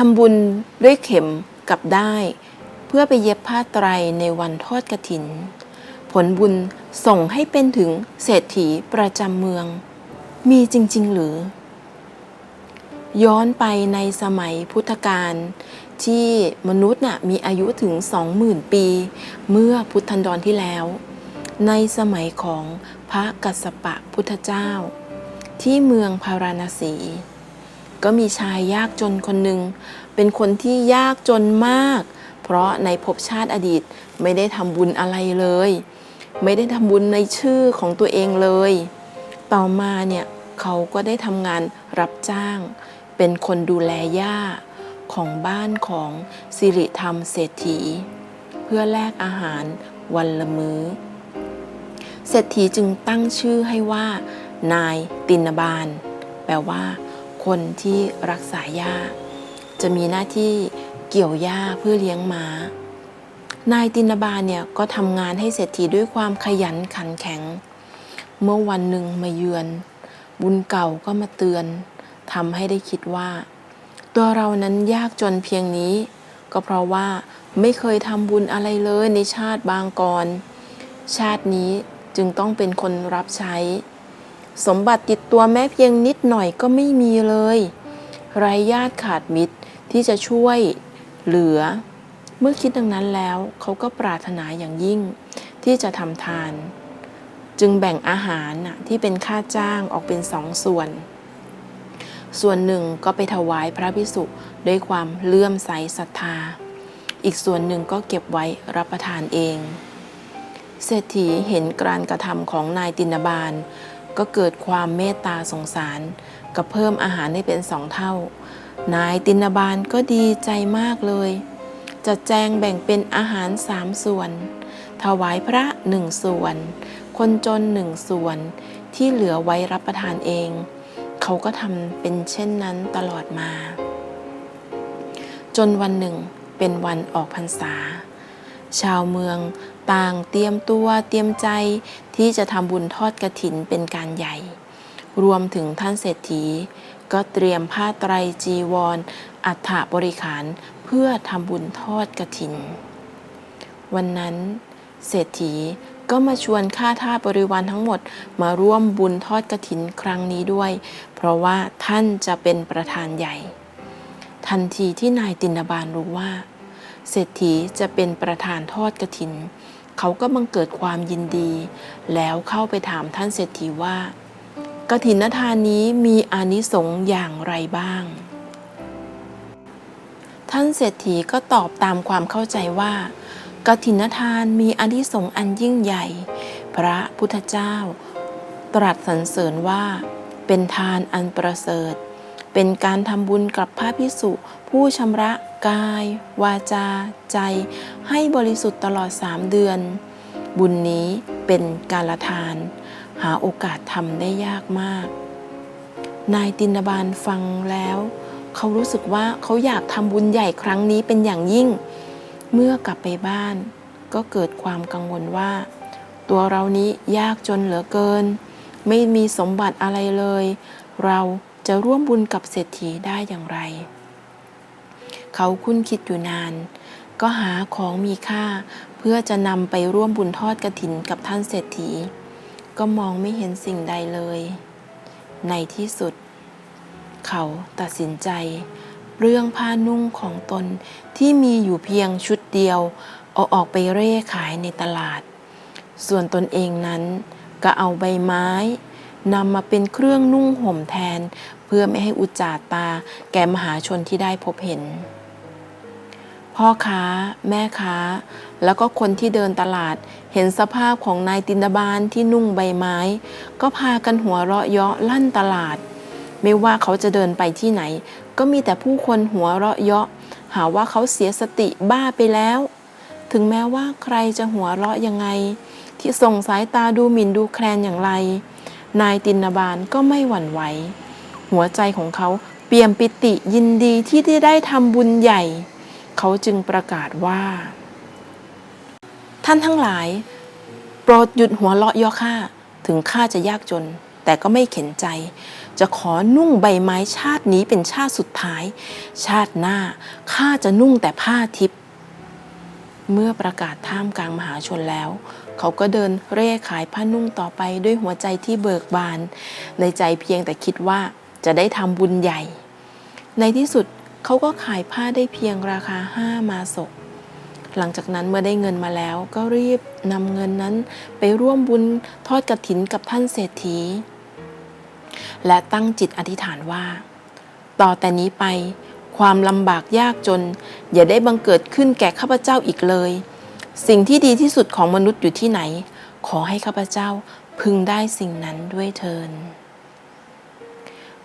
ทำบุญด้วยเข็มกับได้ เพื่อไปเย็บผ้าไตรในวันทอดกระถิน ผลบุญส่งให้เป็นถึงเศรษฐีประจำเมือง มีจริง ๆ หรือ ย้อนไปในสมัยพุทธกาลที่มนุษย์น่ะมีอายุถึง 20,000 ปี เมื่อพุทธันดรที่แล้ว ในสมัยของพระกัสสปะพุทธเจ้า ที่เมืองพาราณสี ก็มีชายยากจนคนหนึ่ง เป็นคนที่ยากจนมาก เพราะในภพชาติอดีตไม่ได้ทำบุญอะไรเลย ไม่ได้ทำบุญในชื่อของตัวเองเลย ต่อมาเนี่ยเขาก็ได้ทำงานรับจ้าง เป็นคนดูแลย่าของบ้านของสิริธรรมเศรษฐี เพื่อแลกอาหารวันละมือ้อ เศรษฐีจึงตั้งชื่อให้ว่า นายตินบาล แปลว่า คนที่รักษาหญ้า จะมีหน้าที่เกี่ยวหญ้าเพื่อเลี้ยงม้า นายตินบาเนี่ยก็ทำงานให้เศรษฐีด้วยความขยันขันแข็ง เมื่อวันหนึ่งมาเยือน บุญเก่าก็มาเตือนทำให้ได้คิดว่า ตัวเรานั้นยากจนเพียงนี้ ก็เพราะว่าไม่เคยทำบุญอะไรเลยในชาติบางก่อนชาตินี้จึงต้องเป็นคนรับใช้ สมบัติติดตัวแม้เพียงนิดหน่อยก็ไม่มีเลย ไร้ญาติขาดมิตรที่จะช่วยเหลือ เมื่อคิดดังนั้นแล้ว เขาก็ปรารถนาอย่างยิ่ง ที่จะทำทาน จึงแบ่งอาหารที่เป็นค่าจ้างออกเป็นสองส่วน ส่วนหนึ่งก็ไปถวายพระพิสุด้วยความเลื่อมใสศรัทธา อีกส่วนหนึ่งก็เก็บไว้รับประทานเอง เศรษฐีเห็นการกระทำของนายตินบาล ก็เกิดความเมตตาสงสารก็เพิ่มอาหารให้เป็นสองเท่า นายตินบาลก็ดีใจมากเลย จะแจงแบ่งเป็นอาหารสามส่วน ถวายพระหนึ่งส่วน คนจนหนึ่งส่วน ที่เหลือไว้รับประทานเอง เขาก็ทำเป็นเช่นนั้นตลอดมา จนวันหนึ่งเป็นวันออกพรรษา ชาวเมืองต่างเตรียมตัวเตรียมใจที่จะทำบุญทอดกระถินเป็นการใหญ่ รวมถึงท่านเศรษฐี ก็เตรียมผ้าไตรจีวรอัฐบริขารเพื่อทำบุญทอดกระถิน วันนั้นเศรษฐีก็มาชวนข้าทาสบริวารทั้งหมดมาร่วมบุญทอดกระถินครั้งนี้ด้วย เพราะว่าท่านจะเป็นประธานใหญ่ ทันทีที่นายตินบาลรู้ว่า เศรษฐีจะเป็นประธานทอดกระถิน เขาก็บังเกิดความยินดี แล้วเข้าไปถามท่านเศรษฐีว่ากระถินทานนี้มีอานิสงส์อย่างไรบ้าง ท่านเศรษฐีก็ตอบตามความเข้าใจว่ากฐินทานมีอานิสงส์อันยิ่งใหญ่ พระพุทธเจ้า ตรัสสรรเสริญว่า เป็นทานอันประเสริฐ เป็นการทำบุญกับพระพิสุผู้ชำระกาย วาจา ใจ ให้บริสุทธิ์ตลอดสามเดือน บุญนี้เป็นการละทาน หาโอกาสทำได้ยากมาก นายตินบาลฟังแล้ว เขารู้สึกว่าเขาอยากทำบุญใหญ่ครั้งนี้เป็นอย่างยิ่ง เมื่อกลับไปบ้าน ก็เกิดความกังวลว่า ตัวเรานี้ยากจนเหลือเกิน ไม่มีสมบัติอะไรเลย เรา จะร่วมบุญกับเศรษฐีได้อย่างไร เขาคุ้นคิดอยู่นาน ก็หาของมีค่า เพื่อจะนำไปร่วมบุญทอดกระถินกับท่านเศรษฐี ก็มองไม่เห็นสิ่งใดเลย ในที่สุด เขาตัดสินใจ เรื่องผ้านุ่งของตนที่มีอยู่เพียงชุดเดียว เอาออกไปเร่ขายในตลาด ส่วนตนเองนั้นก็เอาใบไม้นำมาเป็นเครื่องนุ่งห่มแทน เพื่อไม่ให้อุจจาตาแก่มหาชนที่ได้พบเห็น พ่อค้า แม่ค้า แล้วก็คนที่เดินตลาดเห็นสภาพของนายตินดาบานที่นุ่งใบไม้ ก็พากันหัวเราะเยาะลั่นตลาด ไม่ว่าเขาจะเดินไปที่ไหน ก็มีแต่ผู้คนหัวเราะเยาะ หาว่าเขาเสียสติบ้าไปแล้ว ถึงแม้ว่าใครจะหัวเราะยังไง ที่ส่งสายตาดูหมิ่นดูแคลนอย่างไร นายตินบาลก็ไม่หวั่นไหว หัวใจของเขาเปี่ยมปิติยินดีที่ได้ทำบุญใหญ่ เขาจึงประกาศว่า ท่านทั้งหลาย โปรดหยุดหัวเราะย่อข้าถึงข้าจะยากจน แต่ก็ไม่เข็นใจ จะขอนุ่งใบไม้ชาตินี้เป็นชาติสุดท้าย ชาติหน้าข้าจะนุ่งแต่ผ้าทิพย์เมื่อประกาศท่ามกลางมหาชนแล้ว เขาก็เดินเร่ขายผ้านุ่งต่อไปด้วยหัวใจที่เบิกบาน ในใจเพียงแต่คิดว่า จะได้ทำบุญใหญ่ ในที่สุดเขาก็ขายผ้าได้เพียงราคาห้ามาศก หลังจากนั้นเมื่อได้เงินมาแล้วก็รีบนำเงินนั้นไปร่วมบุญทอดกระถินกับท่านเศรษฐี และตั้งจิตอธิษฐานว่า ต่อแต่นี้ไปความลำบากยากจน อย่าได้บังเกิดขึ้นแก่ข้าพเจ้าอีกเลย สิ่งที่ดีที่สุดของมนุษย์อยู่ที่ไหน ขอให้ข้าพเจ้าพึงได้สิ่งนั้นด้วยเทิน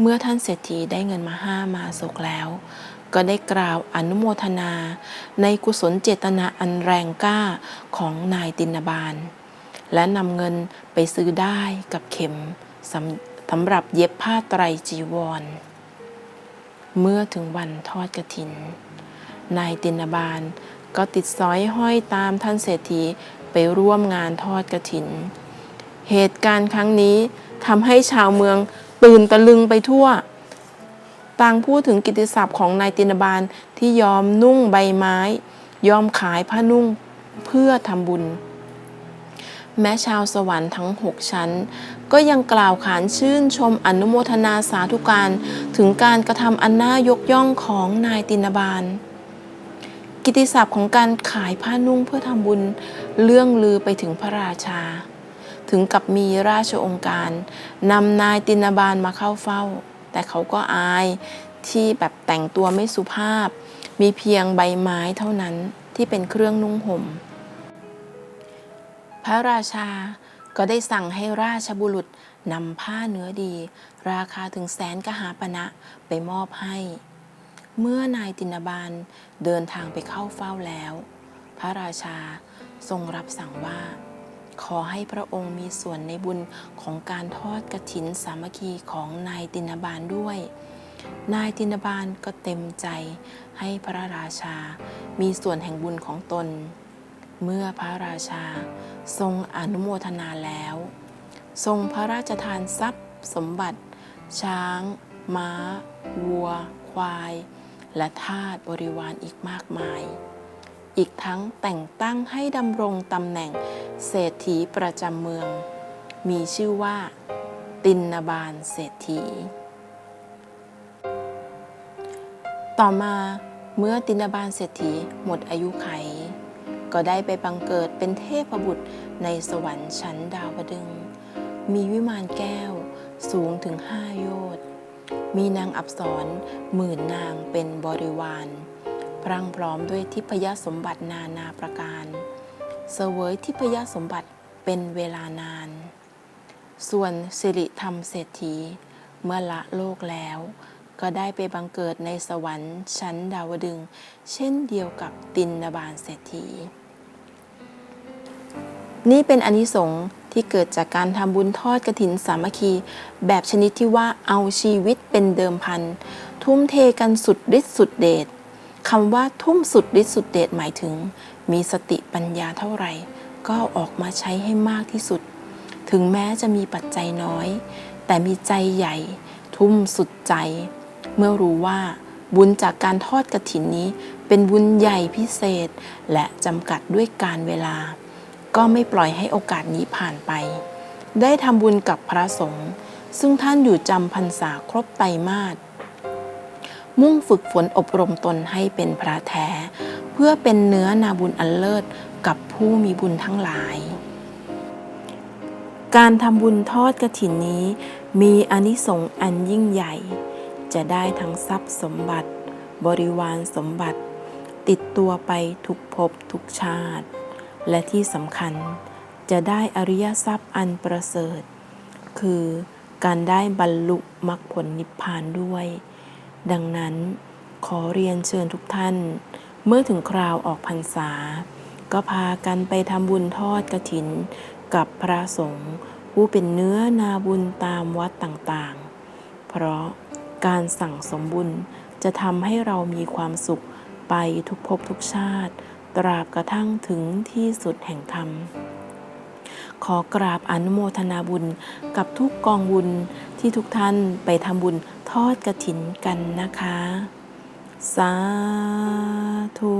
เมื่อท่านเศรษฐีได้เงินมาห้ามาศกแล้ว ก็ได้กล่าวอนุโมทนา ในกุศลเจตนาอันแรงกล้าของนายตินบาล และนำเงินไปซื้อได้กับเข็มสำสำหรับเย็บผ้าไตรจีวร เมื่อถึงวันทอดกระถิน นายตินบาลก็ติดสอยห้อยตามท่านเศรษฐีไปร่วมงานทอดกระถิน เหตุการณ์ครั้งนี้ทำให้ชาวเมือง ตื่นตะลึงไปทั่ว ต่างพูดถึงกิตติศัพท์ของนายตินบาลที่ยอมนุ่งใบไม้ ยอมขายผ้านุ่งเพื่อทำบุญ แม้ชาวสวรรค์ทั้งหกชั้น ก็ยังกล่าวขานชื่นชมอนุโมทนาสาธุการถึงการกระทำอันน่ายกย่องของนายตินบาลกิตติศัพท์ของการขายผ้านุ่งเพื่อทำบุญเรื่องลือไปถึงพระราชา ถึงกับมีราชองค์การนำนายตินาบาลมาเข้าเฝ้า แต่เขาก็อายที่แบบแต่งตัวไม่สุภาพ มีเพียงใบไม้เท่านั้นที่เป็นเครื่องนุ่งห่ม พระราชาก็ได้สั่งให้ราชบุรุษนำผ้าเนื้อดี ราคาถึงแสนกหาปณะไปมอบให้ เมื่อนายตินาบาลเดินทางไปเข้าเฝ้าแล้ว พระราชาทรงรับสั่งว่า ขอให้พระองค์มีส่วนในบุญของการทอดกระถินสามัคคีของนายตินบาลด้วย นายตินบาลก็เต็มใจให้พระราชา มีส่วนแห่งบุญของตน เมื่อพระราชาทรงอนุโมทนาแล้ว ทรงพระราชทานทรัพย์ สมบัติ ช้าง ม้า วัว ควาย และทาสบริวารอีกมากมาย อีกทั้งแต่งตั้งให้ดำรงตำแหน่ง เศรษฐีประจำเมือง มีชื่อว่า ตินบาลเศรษฐี ต่อมาเมื่อตินบาลเศรษฐีหมดอายุไข ก็ได้ไปบังเกิดเป็นเทพบุตรในสวรรค์ชั้นดาวดึง มีวิมานแก้วสูงถึงห้าโยชน์มีนางอับสรหมื่นนางเป็นบริวาร พรั่งพร้อมด้วยทิพยสมบัตินานาประการ เสวยทิพยสมบัติเป็นเวลานาน ส่วนสิริธรรมเศรษฐี เมื่อละโลกแล้ว ก็ได้ไปบังเกิดในสวรรค์ชั้นดาวดึง เช่นเดียวกับตินบาลเศรษฐี นี่เป็นอนิสงส์ที่เกิดจากการทำบุญทอดกระถินสามัคคี แบบชนิดที่ว่าเอาชีวิตเป็นเดิมพัน ทุ่มเทกันสุดฤทธิ์สุดเดช คำว่าทุ่มสุดฤทธิ์สุดเดชหมายถึง มีสติปัญญาเท่าไหร่ ก็อออกมาใช้ให้มากที่สุด ถึงแม้จะมีปัจจัยน้อย แต่มีใจใหญ่ ทุ่มสุดใจ เมื่อรู้ว่าบุญจากการทอดกระถินนี้เป็นบุญใหญ่พิเศษ และจำกัดด้วยการเวลา ก็ไม่ปล่อยให้โอกาสนี้ผ่านไป ได้ทำบุญกับพระสงฆ์ซึ่งท่านอยู่จำพรรษาครบไตรมาส มุ่งฝึกฝนอบรมตนให้เป็นพระแท้ เพื่อเป็นเนื้อนาบุญอันเลิศกับผู้มีบุญทั้งหลาย การทำบุญทอดกระถินนี้ มีอนิสงส์อันยิ่งใหญ่ จะได้ทั้งทรัพย์สมบัติ บริวารสมบัติ ติดตัวไปทุกภพทุกชาติ และที่สำคัญจะได้อริยทรัพย์อันประเสริฐ คือการได้บรรลุมรรคผลนิพพานด้วย ดังนั้นขอเรียนเชิญทุกท่าน เมื่อถึงคราวออกพรรษา ก็พากันไปทำบุญทอดกระถิน กับพระสงฆ์ผู้เป็นเนื้อนาบุญตามวัดต่างๆ เพราะการสั่งสมบุญจะทำให้เรามีความสุขไปทุกภพทุกชาติ ตราบกระทั่งถึงที่สุดแห่งธรรม ขอกราบอนุโมทนาบุญกับทุกกองบุญที่ทุกท่านไปทำบุญ ทอดกระถินกันนะคะ สาธุ